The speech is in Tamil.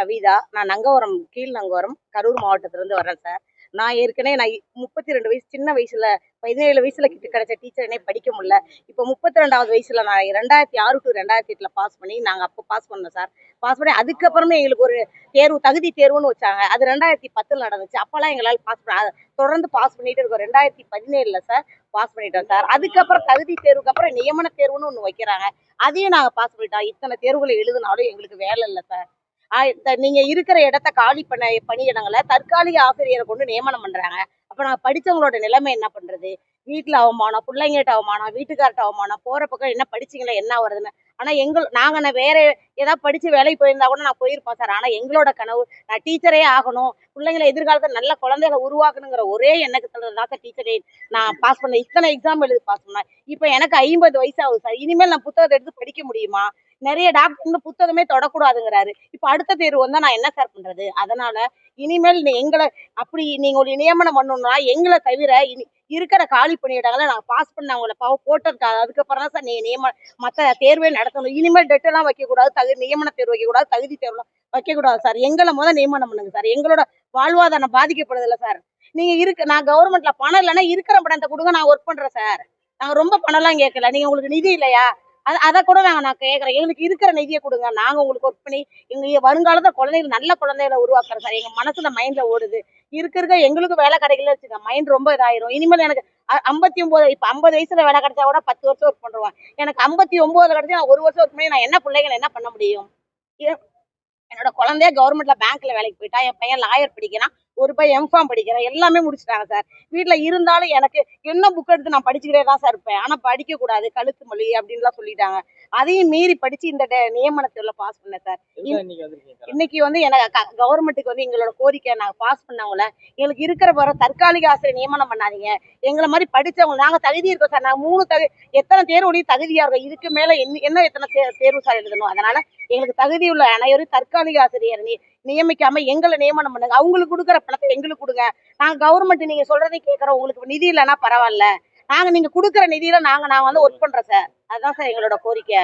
கவிதா. நான் நங்கவரம் கீழ் நங்கவரம் கரூர் மாவட்டத்திலிருந்து வரேன் சார் நான் ஏற்கனவே நான் முப்பத்தி ரெண்டு வயசு சின்ன வயசுல பதினேழு வயசுல கிட்ட கிடைச்ச டீச்சர் என்னை படிக்க முடியல. இப்போ முப்பத்தி ரெண்டாவது வயசுல நான் ரெண்டாயிரத்தி ஆறு டு ரெண்டாயிரத்தி எட்டுல பாஸ் பண்ணி நாங்கள் அப்போ பாஸ் பண்ணோம் சார் பாஸ் பண்ணி அதுக்கப்புறமே எங்களுக்கு ஒரு தேர்வு தகுதி தேர்வுன்னு வச்சாங்க. அது ரெண்டாயிரத்தி பத்தில் நடந்துச்சு. அப்போல்லாம் எங்களால் பாஸ் பண்ண தொடர்ந்து பாஸ் பண்ணிட்டு இருக்கோம். ரெண்டாயிரத்தி பதினேழுல சார் பாஸ் பண்ணிட்டோம் சார் அதுக்கப்புறம் தகுதி தேர்வுக்கு அப்புறம் நியமன தேர்வுன்னு ஒன்று வைக்கிறாங்க. அதையும் நாங்கள் பாஸ் பண்ணிட்டோம். இத்தனை தேர்வுகளை எழுதினாலும் எங்களுக்கு வேலை இல்லை சார் நீங்க இருக்கிற இடத்த காலி பண்ண பணியிடங்களை தற்காலிக ஆசிரியரை கொண்டு நியமனம் பண்றாங்க. அப்ப நாங்க படிச்சவங்களோட நிலைமை என்ன பண்றது? வீட்டுல அவமானம் பிள்ளைங்கிட்ட அவமானம் வீட்டுக்கார்ட்ட அவமானம் போற பக்கம் என்ன படிச்சீங்களா என்ன வருதுன்னு ஆனா எங்கள் நாங்க நான் வேற ஏதாவது படிச்சு வேலைக்கு போயிருந்தா கூட நான் போயிருப்போம் சார். ஆனா எங்களோட கனவு நான் டீச்சரே ஆகணும். பிள்ளைங்களை எதிர்காலத்துல நல்ல குழந்தைகளை உருவாக்கணுங்கிற ஒரே எண்ணத்துல தான் சார் டீச்சரே நான் பாஸ் பண்ணேன். இத்தனை எக்ஸாம் எழுதி பாஸ் பண்ணேன். இப்போ எனக்கு ஐம்பது வயசு ஆகுது சார். இனிமேல் நான் புத்தகத்தை எடுத்து படிக்க முடியுமா? நிறைய டாக்டர் வந்து புத்தகமே தொடக்கூடாதுங்கிறாரு. இப்போ அடுத்த தேர்வு வந்தா நான் என்ன சார் பண்றது? அதனால இனிமேல் நீ எங்களை அப்படி நீங்க ஒரு நியமனம் பண்ணணும்னா எங்களை தவிர இனி இருக்கிற காலி பணியிடங்களை நான் பாஸ் பண்ண அவங்கள பாவ போட்டிருக்காது அதுக்கப்புறம் தான் சார் நீங்கள் நியமன மற்ற தேர்வே நடத்தணும். இனிமேல் டெட்டெல்லாம் வைக்கக்கூடாது தகுதி நியமன தேர்வு வைக்கக்கூடாது தகுதி தேர்வுலாம் வைக்கக்கூடாது சார் எங்களை முதல் நியமனம் பண்ணுங்க சார் எங்களோட வாழ்வாதாரம் பாதிக்கப்படுதில்ல சார் நீங்க இருக்கு நான் கவர்மெண்ட்டில் பணம் இல்லைன்னா இருக்கிற பணத்தை கொடுங்க நான் ஒர்க் பண்றேன் சார் நாங்கள் ரொம்ப பணம்லாம் கேட்கல. நீங்க உங்களுக்கு நிதி இல்லையா? அது அதை கூட நாங்கள் நான் கேட்குறேன் எங்களுக்கு இருக்கிற நிதியை கொடுங்க. நாங்க உங்களுக்கு ஒர்க் பண்ணி எங்கள் வருங்காலத்துல குழந்தைகள் நல்ல குழந்தைகளை உருவாக்குறோம் சார். எங்க மனசுல மைண்ட்ல ஓடுது. இருக்க இருக்க வேலை கிடைக்கல வச்சுக்க மைண்ட் ரொம்ப இதாயிரும். இனிமேல் எனக்கு ஐம்பத்தி ஒம்பது இப்போ ஐம்பது வயசுல வேலை கிடைச்சா கூட பத்து வருஷம் ஒர்க் பண்ணுவேன். எனக்கு ஐம்பத்தி ஒம்பது கிடச்சி நான் ஒரு வருஷம் ஒர்க் பண்ணி நான் என்ன பிள்ளைங்களை என்ன பண்ண முடியும்? என்னோட குழந்தைய கவர்மெண்ட்ல பேங்க்ல வேலைக்கு போயிட்டா என் பையன் லாயர் படிக்கிறான். ஒரு பையன் எம்ஃபார்ம் படிக்கிறான். எல்லாமே முடிச்சிட்டாங்க சார் வீட்ல இருந்தாலும் எனக்கு என்ன புக் எடுத்து நான் படிச்சுக்கிட்டே தான் சார் இருப்பேன். ஆனா படிக்க கூடாது. கழுத்து மொழி அப்படின்லாம் சொல்லிட்டாங்க. அதையும் மீறி படிச்சு இந்த நியமனத்துல பாஸ் பண்ணேன் சார் இன்னைக்கு வந்து எனக்கு கவர்மெண்ட்டுக்கு வந்து எங்களோட கோரிக்கை நாங்க பாஸ் பண்ணவங்கள எங்களுக்கு இருக்கிற வர தற்காலிக ஆசிரியர் நியமனம் பண்ணாதீங்க. எங்களை மாதிரி படிச்சவங்க நாங்க தகுதி இருக்கோம் சார் நாங்க மூணு தகு எத்தனை தேர்வுலையும் தகுதியா இருக்கோம். இதுக்கு மேல என்ன எத்தனை தேர்வு சார் எழுதணும்? அதனால எங்களுக்கு தகுதி உள்ள அனைவரும் தற்காலிக ஆசிரியர் நி நியமிக்காம எங்களை நியமனம் பண்ணுங்க. அவங்களுக்கு கொடுக்குற பணத்தை எங்களுக்கு கொடுங்க. நாங்கள் கவர்மெண்ட் நீங்க சொல்றதை கேட்குறோம் உங்களுக்கு நிதி இல்லைன்னா பரவாயில்ல. நாங்க நீங்க கொடுக்குற நிதியில நாங்க நான் வந்து ஒர்க் பண்றோம் சார் அதுதான் சார் எங்களோட கோரிக்கை.